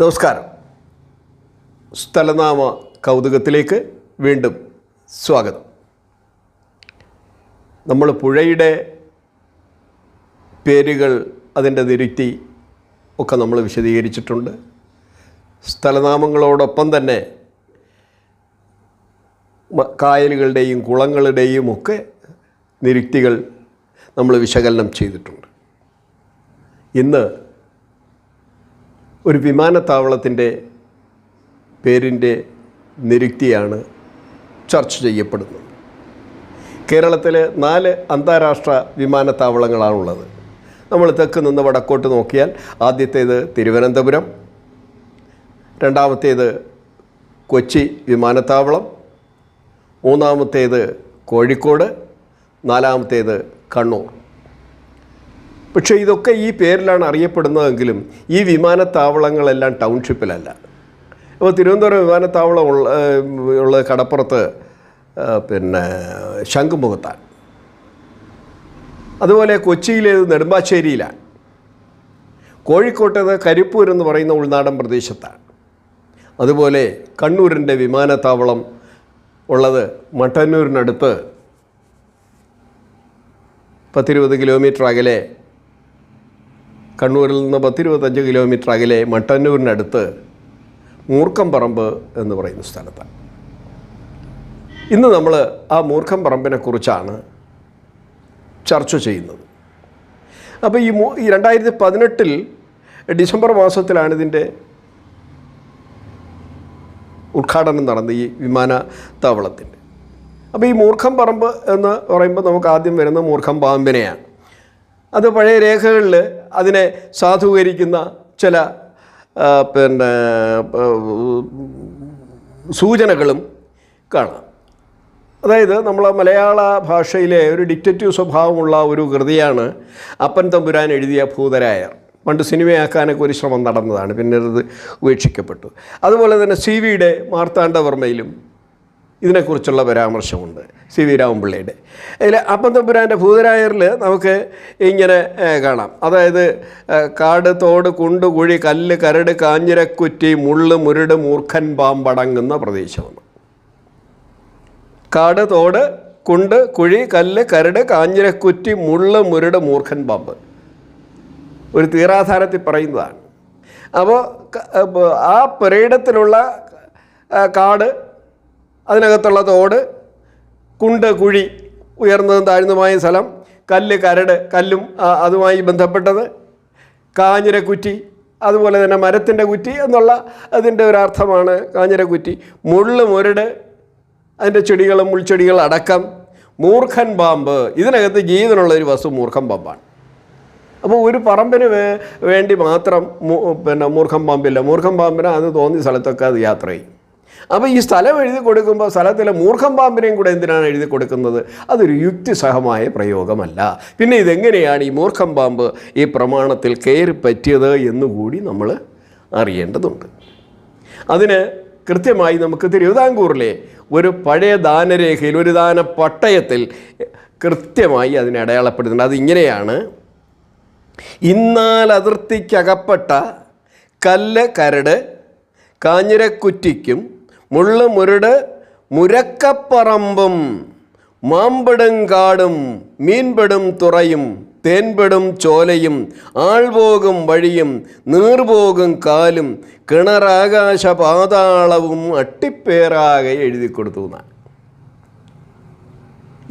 നമസ്കാരം. സ്ഥലനാമ കൗതുകത്തിലേക്ക് വീണ്ടും സ്വാഗതം. നമ്മൾ പുഴയുടെ പേരുകൾ അതിന്റെ നിരുക്തി ഒക്കെ നമ്മൾ വിശദീകരിച്ചിട്ടുണ്ട്. സ്ഥലനാമങ്ങളോടൊപ്പം തന്നെ കായലുകളുടെയും കുളങ്ങളുടെയും ഒക്കെ നിരുക്തികൾ നമ്മൾ വിശകലനം ചെയ്തിട്ടുണ്ട്. ഇന്ന് ഒരു വിമാനത്താവളത്തിന്റെ പേരിന്റെ നിരുക്തിയാണ് ചർച്ച ചെയ്യപ്പെടുന്നത്. കേരളത്തിൽ നാല് അന്താരാഷ്ട്ര വിമാനത്താവളങ്ങളാണുള്ളത്. നമ്മൾ തെക്ക് നിന്ന് വടക്കോട്ട് നോക്കിയാൽ ആദ്യത്തേത് തിരുവനന്തപുരം രണ്ടാമത്തേത് കൊച്ചി വിമാനത്താവളം മൂന്നാമത്തേത് കോഴിക്കോട് നാലാമത്തേത് കണ്ണൂർ. പക്ഷേ ഇതൊക്കെ ഈ പേരിലാണ് അറിയപ്പെടുന്നതെങ്കിലും ഈ വിമാനത്താവളങ്ങളെല്ലാം ടൗൺഷിപ്പിലല്ല. അപ്പോൾ തിരുവനന്തപുരം വിമാനത്താവളം ഉള്ള ഉള്ള കടപ്പുറത്ത് പിന്നെ ശംഖുമുഖത്താണ്. അതുപോലെ കൊച്ചിയിലേത് നെടുമ്പാശ്ശേരിയിലാണ്. കോഴിക്കോട്ടേത് കരിപ്പൂർ എന്ന് പറയുന്ന ഉൾനാടൻ പ്രദേശത്താണ്. അതുപോലെ കണ്ണൂരിന്റെ വിമാനത്താവളം ഉള്ളത് മട്ടന്നൂരിനടുത്ത്. പത്തിരുപത് കിലോമീറ്റർ അകലെ കണ്ണൂരിൽ നിന്ന് പത്തിരുപത്തഞ്ച് കിലോമീറ്റർ അകലെ മട്ടന്നൂരിനടുത്ത് മൂർഖം പറമ്പ് എന്ന് പറയുന്ന സ്ഥലത്താണ്. ഇന്ന് നമ്മൾ ആ മൂർഖം പറമ്പിനെ കുറിച്ചാണ് ചർച്ച ചെയ്യുന്നത്. അപ്പോൾ ഈ ഈ രണ്ടായിരത്തി പതിനെട്ടിൽ ഡിസംബർ മാസത്തിലാണ് ഇതിന്റെ ഉദ്ഘാടനം നടന്നത് ഈ വിമാനത്താവളത്തിന്റെ. അപ്പോൾ ഈ മൂർഖം പറമ്പ് എന്ന് പറയുമ്പോൾ നമുക്ക് ആദ്യം വരുന്ന മൂർഖം പാമ്പിനെയാണ് അത് പഴയ രേഖകളിൽ അതിനെ സാധൂകരിക്കുന്ന ചില പിന്നെ സൂചനകളും കാണാം. അതായത് നമ്മൾ മലയാള ഭാഷയിലെ ഒരു ഡിക്റ്ററ്റീവ് സ്വഭാവമുള്ള ഒരു കൃതിയാണ് അപ്പൻ തമ്പുരാൻ എഴുതിയ ഭൂതരായർ പണ്ട് സിനിമയാക്കാനൊക്കെ ഒരു ശ്രമം നടന്നതാണ് പിന്നീട് ഉപേക്ഷിക്കപ്പെട്ടു. അതുപോലെ തന്നെ സി വിയുടെ മാർത്താണ്ഡവർമ്മയിലും ഇതിനെക്കുറിച്ചുള്ള പരാമർശമുണ്ട് സി വി രാമപിള്ളയുടെ അതിൽ അപ്പം തമ്പുരാന്റെ ഭൂതരായറിൽ നമുക്ക് ഇങ്ങനെ കാണാം. അതായത് കാട് തോട് കുണ്ട് കുഴി കല്ല് കരട് കാഞ്ഞിരക്കുറ്റി മുള്ള് മുരട് മൂർഖൻ പാമ്പടങ്ങുന്ന പ്രദേശമാണ്. കാട് തോട് കുണ്ട് കുഴി കല്ല് കരട് കാഞ്ഞിരക്കുറ്റി മുള്ള് മുരട് മൂർഖൻ പാമ്പ്. ഒരു തീരാധാരത്തിൽ പറയുന്നതാണ്. അപ്പോൾ ആ പുരയിടത്തിലുള്ള കാട് അതിനകത്തുള്ള തോട് കുണ്ട് കുഴി ഉയർന്നതും താഴ്ന്നതുമായ സ്ഥലം കല്ല് കരട് കല്ലും അതുമായി ബന്ധപ്പെട്ടത് കാഞ്ഞിരക്കുറ്റി അതുപോലെ തന്നെ മരത്തിന്റെ കുറ്റി എന്നുള്ള അതിന്റെ ഒരർത്ഥമാണ് കാഞ്ഞിരക്കുറ്റി മുള്ള് മുരട് അതിന്റെ ചെടികളും മുൾച്ചെടികൾ അടക്കം മൂർഖൻ പാമ്പ്. ഇതിനകത്ത് ജീവനുള്ള ഒരു വസ്തു മൂർഖൻ പാമ്പാണ്. അപ്പോൾ ഒരു പറമ്പിന് വേണ്ടി മാത്രം പിന്നെ മൂർഖം പാമ്പില്ല. മൂർഖം പാമ്പിന് അത് തോന്നിയ സ്ഥലത്തൊക്കെ അത് യാത്ര ചെയ്യും. അപ്പോൾ ഈ സ്ഥലം എഴുതി കൊടുക്കുമ്പോൾ സ്ഥലത്തിലെ മൂർഖം പാമ്പിനെയും കൂടെ എന്തിനാണ് എഴുതി കൊടുക്കുന്നത്? അതൊരു യുക്തിസഹമായ പ്രയോഗമല്ല. പിന്നെ ഇതെങ്ങനെയാണ് ഈ മൂർഖം പാമ്പ് ഈ പ്രമാണത്തിൽ കയറി പറ്റിയത് എന്നുകൂടി നമ്മൾ അറിയേണ്ടതുണ്ട്. അതിന് കൃത്യമായി നമുക്ക് തിരുവിതാംകൂറിലെ ഒരു പഴയ ദാനരേഖയിൽ ഒരു ദാന പട്ടയത്തിൽ കൃത്യമായി അതിനെ അടയാളപ്പെടുന്നുണ്ട് അതിങ്ങനെയാണ്. ഇന്നാൽ അതിർത്തിക്കകപ്പെട്ട കല്ല് കരട് കാഞ്ഞിരക്കുറ്റിക്കും മുള്ള് മുരട് മുരക്കപ്പറമ്പും മാമ്പടും കാടും മീൻപെടും തുറയും തേൻപെടും ചോലയും ആൾപോകും വഴിയും നീർപോകും കാലും കിണറാകാശ പാതാളവും അട്ടിപ്പേറാകെ എഴുതി കൊടുത്തു എന്നാണ്.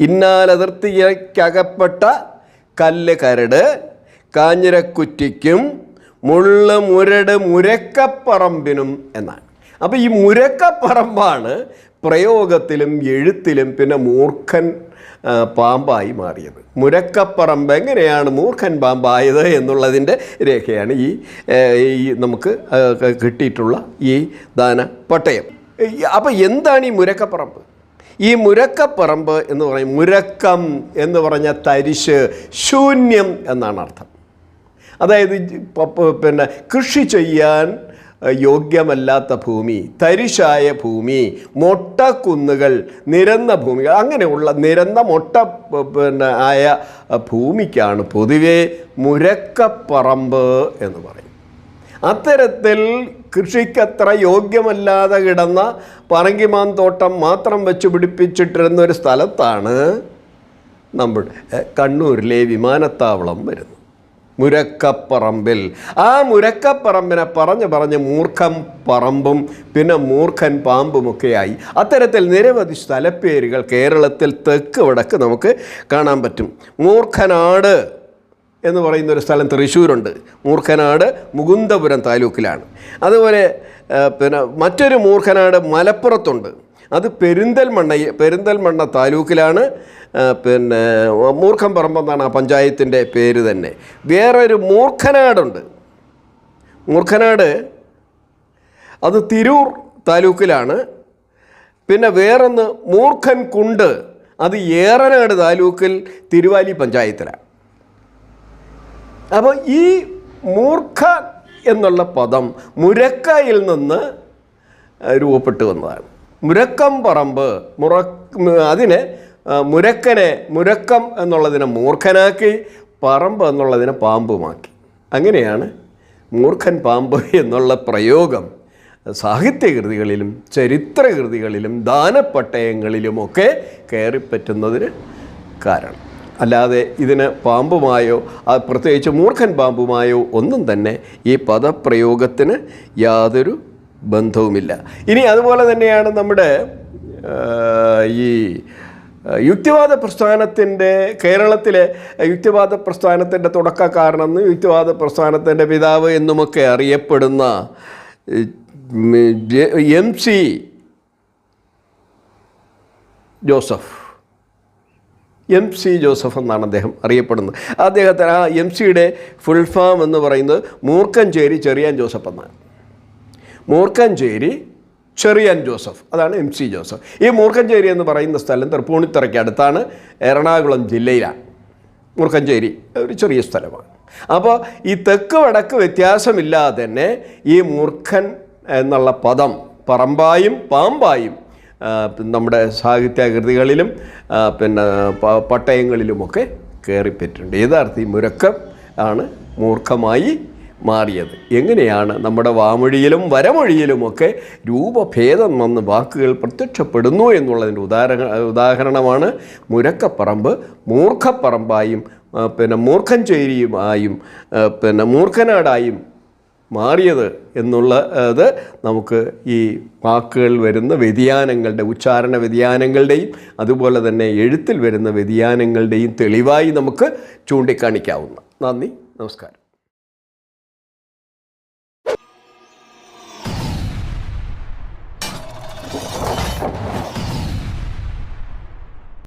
ഇന്നാൽ അതിർത്തിക്കകപ്പെട്ട കല്ല് കരട് കാഞ്ഞിരക്കുറ്റിക്കും മുള്ള് മുരട് മുരക്കപ്പറമ്പിനും എന്നാണ്. അപ്പോൾ ഈ മുരക്കപ്പറമ്പാണ് പ്രയോഗത്തിലും എഴുത്തിലും പിന്നെ മൂർഖൻ പാമ്പായി മാറിയത്. മുരക്കപ്പറമ്പ് എങ്ങനെയാണ് മൂർഖൻ പാമ്പായത് എന്നുള്ളതിന്റെ രേഖയാണ് ഈ നമുക്ക് കിട്ടിയിട്ടുള്ള ഈ ദാന പട്ടയം അപ്പോൾ എന്താണ് ഈ മുരക്കപ്പറമ്പ്? ഈ മുരക്കപ്പറമ്പ് എന്ന് പറയും മുരക്കം എന്ന് പറഞ്ഞ തരിശ് ശൂന്യം എന്നാണ് അർത്ഥം. അതായത് പിന്നെ കൃഷി ചെയ്യാൻ യോഗ്യമല്ലാത്ത ഭൂമി തരിശായ ഭൂമി മൊട്ട കുന്നുകൾ നിരന്ന ഭൂമികൾ അങ്ങനെയുള്ള നിരന്ന മൊട്ട പിന്നെ ആയ ഭൂമിക്കാണ് പൊതുവെ മുരക്കപ്പറമ്പ് എന്ന് പറയും. അത്തരത്തിൽ കൃഷിക്കത്ര യോഗ്യമല്ലാതെ കിടന്ന പറങ്കിമാൻ തോട്ടം മാത്രം വെച്ച് പിടിപ്പിച്ചിട്ടിരുന്ന ഒരു സ്ഥലത്താണ് നമ്മുടെ കണ്ണൂരിലെ വിമാനത്താവളം വരുന്നത്. മുരക്കപ്പറമ്പിൽ. ആ മുരക്കപ്പറമ്പിനെ പറഞ്ഞ് പറഞ്ഞ് മൂർഖം പറമ്പും പിന്നെ മൂർഖൻ പാമ്പുമൊക്കെയായി. അത്തരത്തിൽ നിരവധി സ്ഥലപ്പേരുകൾ കേരളത്തിൽ തെക്ക് വടക്ക് നമുക്ക് കാണാൻ പറ്റും. മൂർഖനാട് എന്ന് പറയുന്ന ഒരു സ്ഥലം തൃശ്ശൂരുണ്ട്. മൂർഖനാട് മുകുന്ദപുരം താലൂക്കിലാണ്. അതുപോലെ പിന്നെ മറ്റൊരു മൂർഖനാട് മലപ്പുറത്തുണ്ട്. അത് പെരിന്തൽമണ്ണ പെരിന്തൽമണ്ണ താലൂക്കിലാണ്. പിന്നെ മൂർഖം പറമ്പെന്നാണ് ആ പഞ്ചായത്തിന്റെ പേര് തന്നെ. വേറൊരു മൂർഖനാടുണ്ട്. മൂർഖനാട് അത് തിരൂർ താലൂക്കിലാണ്. പിന്നെ വേറൊന്ന് മൂർഖൻ കുണ്ട് അത് ഏറനാട് താലൂക്കിൽ തിരുവാലി പഞ്ചായത്തിലാണ്. അപ്പോൾ ഈ മൂർഖ എന്നുള്ള പദം മുരക്കയിൽ നിന്ന് രൂപപ്പെട്ടു വന്നതാണ്. മുരക്കം പറമ്പ് മുറ അതിനെ മുരക്കനെ മുരക്കം എന്നുള്ളതിനെ മൂർഖനാക്കി പറമ്പ് എന്നുള്ളതിനെ പാമ്പുമാക്കി. അങ്ങനെയാണ് മൂർഖൻ പാമ്പ് എന്നുള്ള പ്രയോഗം സാഹിത്യകൃതികളിലും ചരിത്രകൃതികളിലും ദാനപ്പട്ടയങ്ങളിലുമൊക്കെ കയറിപ്പറ്റുന്നതിന് കാരണം. അല്ലാതെ ഇതിന് പാമ്പുമായോ പ്രത്യേകിച്ച് മൂർഖൻ പാമ്പുമായോ ഒന്നും തന്നെ ഈ പദപ്രയോഗത്തിന് യാതൊരു ബന്ധവുമില്ല. ഇനി അതുപോലെ തന്നെയാണ് നമ്മുടെ ഈ യുക്തിവാദ പ്രസ്ഥാനത്തിന്റെ കേരളത്തിലെ യുക്തിവാദ പ്രസ്ഥാനത്തിന്റെ തുടക്കക്കാരനെന്നും യുക്തിവാദ പ്രസ്ഥാനത്തിന്റെ പിതാവ് എന്നുമൊക്കെ അറിയപ്പെടുന്ന M C Joseph. M C Joseph എന്നാണ് അദ്ദേഹം അറിയപ്പെടുന്നത്. അദ്ദേഹത്തിന് ആ എം സിയുടെ ഫുൾ ഫാം എന്ന് പറയുന്നത് മൂർക്കഞ്ചേരി ചെറിയാൻ ജോസഫ് എന്നാണ്. മൂർക്കഞ്ചേരി ചെറിയാൻ ജോസഫ്. അതാണ് എം സി ജോസഫ്. ഈ മൂർക്കഞ്ചേരി എന്ന് പറയുന്ന സ്ഥലം തൃപ്പൂണിത്തറയ്ക്ക് അടുത്താണ്. എറണാകുളം ജില്ലയിലാണ്. മൂർക്കഞ്ചേരി ഒരു ചെറിയ സ്ഥലമാണ്. അപ്പോൾ ഈ തെക്ക് വടക്ക് വ്യത്യാസമില്ലാതെ തന്നെ ഈ മൂർഖൻ എന്നുള്ള പദം പറമ്പായും പാമ്പായും നമ്മുടെ സാഹിത്യകൃതികളിലും പിന്നെ പട്ടയങ്ങളിലുമൊക്കെ കയറിപ്പറ്റിട്ടുണ്ട് യഥാർത്ഥ ഈ മുരക്കം ആണ് മൂർഖമായി മാറിയത്. എങ്ങനെയാണ് നമ്മുടെ വാമൊഴിയിലും വരമൊഴിയിലുമൊക്കെ രൂപഭേദം വന്ന് വാക്കുകൾ പ്രത്യക്ഷപ്പെടുന്നു എന്നുള്ളതിന്റെ ഉദാഹരണ ഉദാഹരണമാണ് മുരക്കപ്പറമ്പ്. മൂർഖപ്പറമ്പായും പിന്നെ മൂർഖൻ ചേരിയുമായും പിന്നെ മൂർഖനാടായും മാറിയത് എന്നുള്ള അത് നമുക്ക് ഈ വാക്കുകൾ വരുന്ന വ്യതിയാനങ്ങളുടെ ഉച്ചാരണ വ്യതിയാനങ്ങളുടെയും അതുപോലെ തന്നെ എഴുത്തിൽ വരുന്ന വ്യതിയാനങ്ങളുടെയും തെളിവായി നമുക്ക് ചൂണ്ടിക്കാണിക്കാവുന്ന നന്ദി നമസ്കാരം.